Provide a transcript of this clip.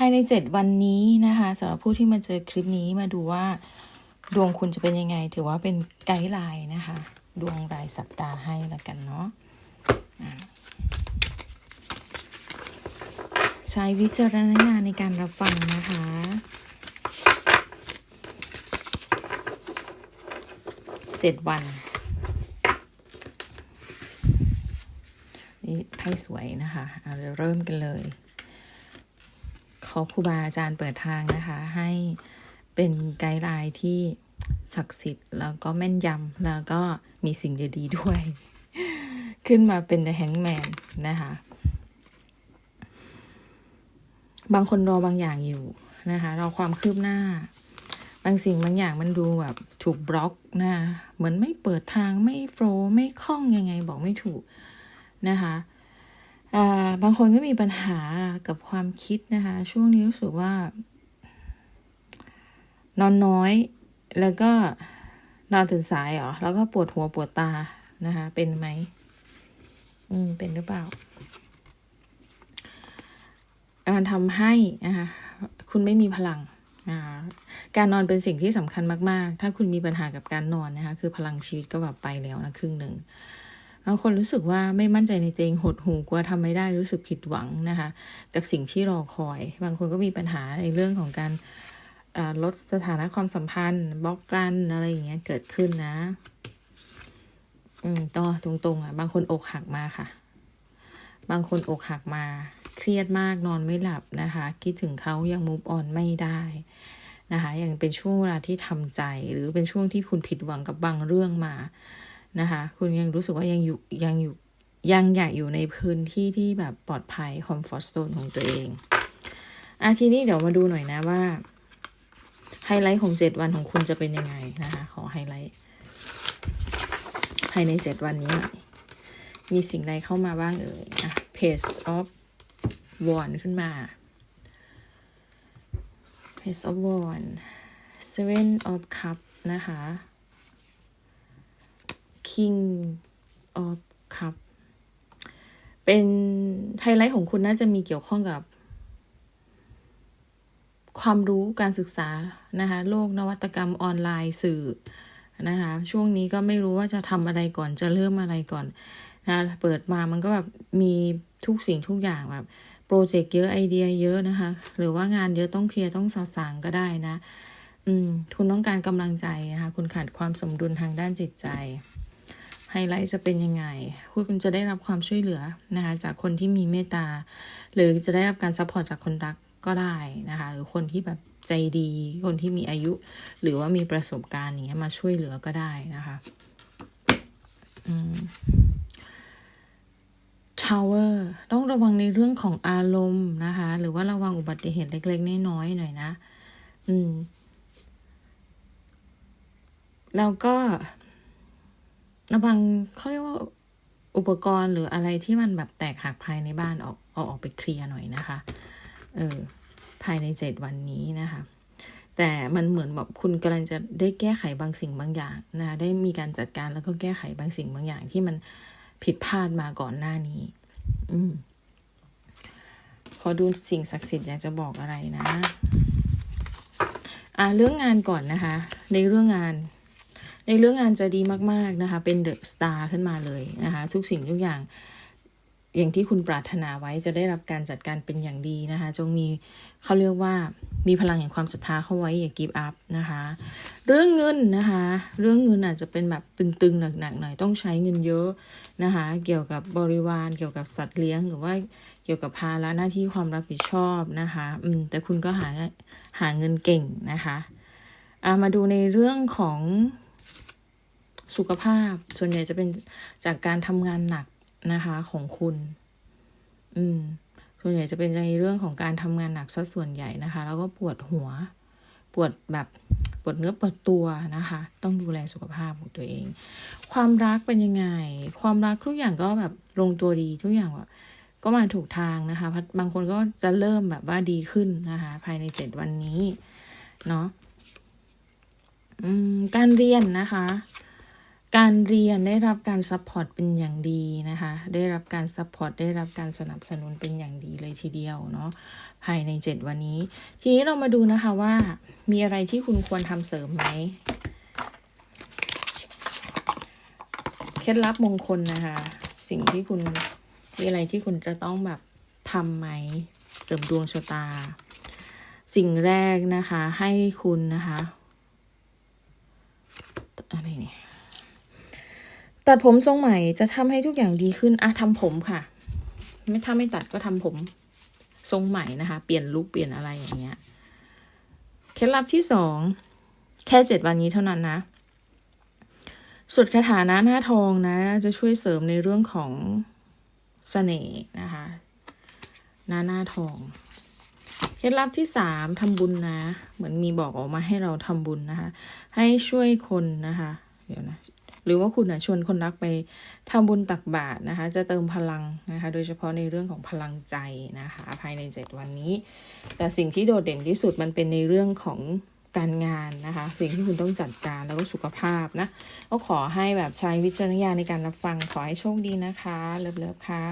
ภายในเจ็ดวันนี้นะคะสำหรับผู้ที่มาเจอคลิปนี้มาดูว่า ดวงคุณจะเป็นยังไง ถือว่าเป็นไกด์ไลน์นะคะ ดวงรายสัปดาห์ให้ละกันเนาะใช้วิจารณญาณในการรับฟังนะคะเจ็ดวันนี่ไพ่สวยนะคะเอาเริ่มกันเลย ขอครูบาอาจารย์เปิดทางนะคะ ให้เป็นไกด์ไลน์ที่ศักดิ์สิทธิ์แล้วก็แม่นยำแล้วก็มีสิ่งดีๆด้วย ขึ้นมาเป็น The Hangman นะคะ บางคนรอบางอย่างอยู่นะคะรอความคืบหน้า บางสิ่งบางอย่างมันดูแบบถูกบล็อกนะเหมือนไม่เปิดทางไม่โฟล์ไม่คล่องยังไงบอกไม่ถูกนะคะ บางคนก็มีปัญหากับความคิดนะคะ ช่วงนี้รู้สึกว่า นอนน้อย แล้วก็นอนตื่นสายเหรอ แล้วก็ปวดหัวปวดตานะคะ เป็นไหม อืม เป็นหรือเปล่ามันทำให้นะคะคุณไม่มีพลัง การนอนเป็นสิ่งที่สำคัญมาก ๆ ถ้าคุณมีปัญหากับการนอนนะคะ คือพลังชีวิตก็แบบไปแล้วนะครึ่งหนึ่ง บางคนรู้สึกว่าไม่มั่นใจในตัวเองหดหูกลัวทำไม่ได้รู้สึกผิดหวังนะคะ กับสิ่งที่รอคอย บางคนก็มีปัญหาในเรื่องของการลดสถานะความสัมพันธ์บล็อกกันอะไรอย่างเงี้ยเกิดขึ้นนะ อืมต่อตรงๆอะ บางคนอกหักมาค่ะ บางคนอกหักมา เครียดมากนอนไม่หลับนะคะ คิดถึงเขายังมูฟออนไม่ได้นะคะยังเป็นช่วงเวลาที่ทำใจ หรือเป็นช่วงที่คุณผิดหวังกับบางเรื่องมา นะคะ คุณยังรู้สึกว่ายังอยู่ยังอยู่ยังอยากอยู่ในพื้นที่ที่แบบปลอดภัยคอมฟอร์ z โซนของตัวเองอาทีนี้เดี๋ยวมาดูหน่อยนะว่าไฮไลท์ของเจ็ดวันของคุณจะเป็นยังไงนะคะ ขอไฮไลท์ภายในเจ็ดวันนี้หน่อย มีสิ่งใดเข้ามาบ้างเอ่ยอะ Page of w a n ขึ้นมา Page of Wand Seven of Cup นะคะ King of Cup เป็นไฮไลท์ของคุณน่าจะมีเกี่ยวข้องกับ ความรู้การศึกษานะคะโลกนวัตกรรมออนไลน์สื่อนะคะช่วงนี้ก็ไม่รู้ว่าจะทำอะไรก่อนจะเริ่มอะไรก่อนนะเปิดมามันก็แบบมีทุกสิ่งทุกอย่างแบบโปรเจกต์เยอะไอเดียเยอะนะคะ หรือว่างานเยอะต้องเคลียร์ต้องสาสางก็ได้นะ อืมคุณต้องการกำลังใจนะคะ คุณขาดความสมดุลทางด้านจิตใจ ไฮไลท์จะเป็นยังไง คุณจะได้รับความช่วยเหลือนะคะจากคนที่มีเมตตา หรือจะได้รับการซัพพอร์ตจากคนรักก็ได้นะคะ หรือคนที่แบบใจดี คนที่มีอายุ หรือว่ามีประสบการณ์อย่างเงี้ยมาช่วยเหลือก็ได้นะคะ อืม Tower ต้องระวังในเรื่องของอารมณ์นะคะ หรือว่าระวังอุบัติเหตุเล็กๆน้อยๆหน่อยนะ อืม แล้วก็ ระวังเขาเรียกว่าอุปกรณ์หรืออะไรที่มันแบบแตกหักภายในบ้านออกเอาออกไปเคลียร์หน่อยนะคะ เออ ภายในเจ็ดวันนี้นะคะ แต่มันเหมือนแบบคุณกำลังจะได้แก้ไขบางสิ่งบางอย่างนะได้มีการจัดการแล้วก็แก้ไขบางสิ่งบางอย่างที่มันผิดพลาดมาก่อนหน้านี้ อืมขอดูสิ่งศักดิ์สิทธิ์อยากจะบอกอะไรนะ อ่าเรื่องงานก่อนนะคะ ในเรื่องงาน ในเรื่องงานจะดีมากๆนะคะเป็นเดอะสตาร์ขึ้นมาเลยนะคะทุกสิ่งทุกอย่างอย่างที่คุณปรารถนาไว้จะได้รับการจัดการเป็นอย่างดีนะคะ จงมีเขาเรียกว่ามีพลังแห่งความศรัทธาเข้าไว้อย่ากีบอัพนะคะ เรื่องเงินนะคะ เรื่องเงินอาจจะเป็นแบบตึงๆหนักๆหน่อยต้องใช้เงินเยอะนะคะ เกี่ยวกับบริวารเกี่ยวกับสัตว์เลี้ยงหรือว่าเกี่ยวกับภาระหน้าที่ความรับผิดชอบนะคะอืมแต่คุณก็หาหาเงินเก่งนะคะอามาดูในเรื่องของ สุขภาพส่วนใหญ่จะเป็นจากการทำงานหนักนะคะ ของคุณ อืม ส่วนใหญ่จะเป็นในเรื่องของการทำงานหนักซะส่วนใหญ่นะคะ แล้วก็ปวดหัว ปวดแบบปวดเนื้อปวดตัวนะคะ ต้องดูแลสุขภาพของตัวเอง ความรักเป็นยังไง ความรักทุกอย่างก็แบบลงตัวดีทุกอย่างแบบก็มาถูกทางนะคะบางคนก็จะเริ่มแบบว่าดีขึ้นนะคะ ภายในเจ็ดวันนี้ เนาะการเรียนนะคะ การเรียนได้รับการซัพพอร์ตเป็นอย่างดีนะคะ ได้รับการซัพพอร์ตได้รับการสนับสนุนเป็นอย่างดีเลยทีเดียวเนาะภายใน 7 วันนี้ ทีนี้เรามาดูนะคะว่ามีอะไรที่คุณควรทำเสริมไหมเคล็ดลับมงคลนะคะ สิ่งที่คุณมีอะไรที่คุณจะต้องแบบทำไหมเสริมดวงชะตา สิ่งแรกนะคะให้คุณนะคะอะไรเนี่ย ตัดผมทรงใหม่จะทำให้ทุกอย่างดีขึ้นอะทำผมค่ะ ไม่ถ้าไม่ตัดก็ทำผมทรงใหม่นะคะ เปลี่ยนลุคเปลี่ยนอะไรอย่างเงี้ย เคล็ดลับที่สองแค่เจ็ดวันนี้เท่านั้นนะสุดคาถานะหน้าทองนะ จะช่วยเสริมในเรื่องของเสน่ห์นะคะหน้าหน้าทอง เคล็ดลับที่สามทำบุญนะ เหมือนมีบอกออกมาให้เราทำบุญนะคะ ให้ช่วยคนนะคะ เดี๋ยวนะ หรือว่าคุณนะชวนคนรักไปทำบุญตักบาตรนะคะ จะเติมพลังนะคะ โดยเฉพาะในเรื่องของพลังใจนะคะ ภายในเจ็ดวันนี้ แต่สิ่งที่โดดเด่นที่สุดมันเป็นในเรื่องของการงานนะคะ สิ่งที่คุณต้องจัดการแล้วก็สุขภาพนะก็ขอให้แบบใช้วิจารณญาณในการรับฟังขอให้โชคดีนะคะเลิฟๆค่ะ